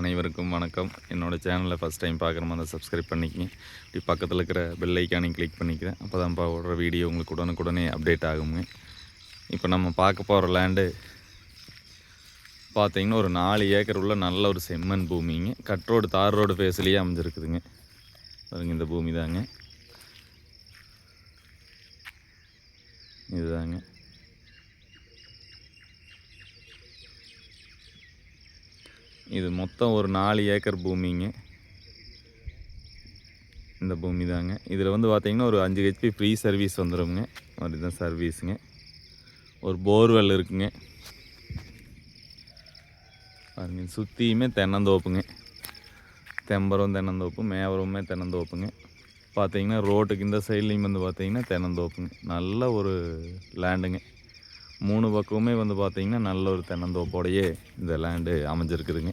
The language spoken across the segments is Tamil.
அனைவருக்கும் வணக்கம். என்னோட சேனலை ஃபஸ்ட் டைம் பார்க்குற மாதிரி சப்ஸ்கிரைப் பண்ணிக்கங்க. இப்படி பக்கத்தில் இருக்கிற பெல் ஐக்கானையும் கிளிக் பண்ணிக்கிறேன். அப்போ தான் விடுற வீடியோ உங்களுக்கு உடனுக்குடனே அப்டேட் ஆகுங்க. இப்போ நம்ம பார்க்க போகிற லேண்டு பார்த்தீங்கன்னா ஒரு நாலு ஏக்கர் உள்ள நல்ல ஒரு செம்மண் பூமிங்க. கட் ரோடு தார் ரோடு ஃபேஸ்லேயே அமைஞ்சிருக்குதுங்க. பாருங்க இந்த பூமி தாங்க இதுதாங்க. இது மொத்தம் ஒரு நாலு ஏக்கர் பூமிங்க. இந்த பூமி தாங்க. இதில் வந்து பார்த்திங்கன்னா ஒரு அஞ்சு ஹெச்பி ஃப்ரீ சர்வீஸ் வந்துடும்ங்க மாதிரி தான் சர்வீஸுங்க ஒரு போர்வெல் இருக்குங்க. பாருங்க சுற்றியுமே தென்னந்தோப்புங்க. தெம்பரம் தென்னந்தோப்பு மேவரமுமே தென்னந்தோப்புங்க. பார்த்தீங்கன்னா ரோட்டுக்கு இந்த சைட்லேயும் வந்து பார்த்திங்கன்னா தென்னந்தோப்புங்க. நல்ல ஒரு லேண்டுங்க மூணு பக்கமுமே வந்து பார்த்திங்கன்னா நல்ல ஒரு தென்னந்தோப்போடையே இந்த லேண்டு அமைஞ்சிருக்குதுங்க.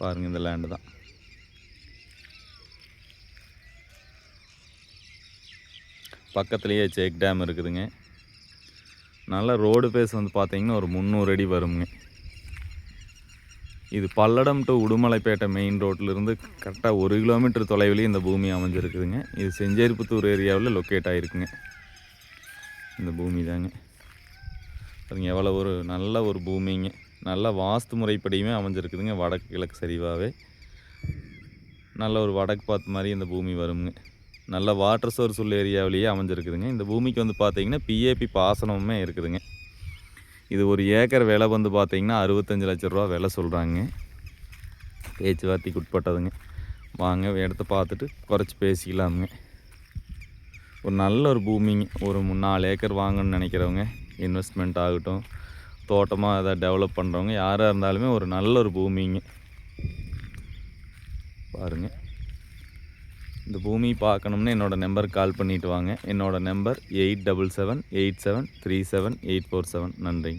பாருங்கள் இந்த லேண்டு தான். பக்கத்துலேயே செக் டேம் இருக்குதுங்க. நல்லா ரோடு பேஸ் வந்து பார்த்தீங்கன்னா ஒரு முந்நூறு அடி வருங்க. இது பல்லடம் டு உடுமலைப்பேட்டை மெயின் ரோட்லேருந்து கரெக்டாக ஒரு கிலோமீட்டர் தொலைவிலேயே இந்த பூமி அமைஞ்சிருக்குதுங்க. இது செஞ்சேரிப்புத்தூர் ஏரியாவில் லொக்கேட் ஆகிருக்குங்க இந்த பூமி தாங்க. பாருங்க எவ்வளோ ஒரு நல்ல ஒரு பூமிங்க. நல்ல வாஸ்து முறைப்படியுமே அமைஞ்சிருக்குதுங்க வடக்கு கிழக்கு சரிவாகவே நல்ல ஒரு வடக்கு பார்த்து மாதிரி இந்த பூமி வருங்க. நல்ல வாட்டர் சோர்ஸ் உள்ள ஏரியாவிலேயே அமைஞ்சிருக்குதுங்க. இந்த பூமிக்கு வந்து பார்த்தீங்கன்னா பிஏபி பாசனமுமே இருக்குதுங்க. இது ஒரு ஏக்கர் விலை வந்து பார்த்தீங்கன்னா அறுபத்தஞ்சு லட்ச ரூபா விலை சொல்கிறாங்க பேச்சுவார்த்தைக்கு உட்பட்டதுங்க. வாங்க இடத்த பார்த்துட்டு குறைச்சி பேசிக்கலாமுங்க. ஒரு நல்ல ஒரு பூமிங்க. ஒரு நாலு ஏக்கர் வாங்கணும்னு நினைக்கிறவங்க இன்வெஸ்ட்மெண்ட் ஆகட்டும் தோட்டமாக எதாவது டெவலப் பண்ணுறவங்க யாராக இருந்தாலுமே ஒரு நல்ல ஒரு பூமிங்க. பாருங்கள் இந்த பூமி பார்க்கணும்னு என்னோடய நம்பருக்கு கால் பண்ணிட்டு வாங்க. என்னோடய number eight double seven eight seven three seven eight four seven. நன்றிங்க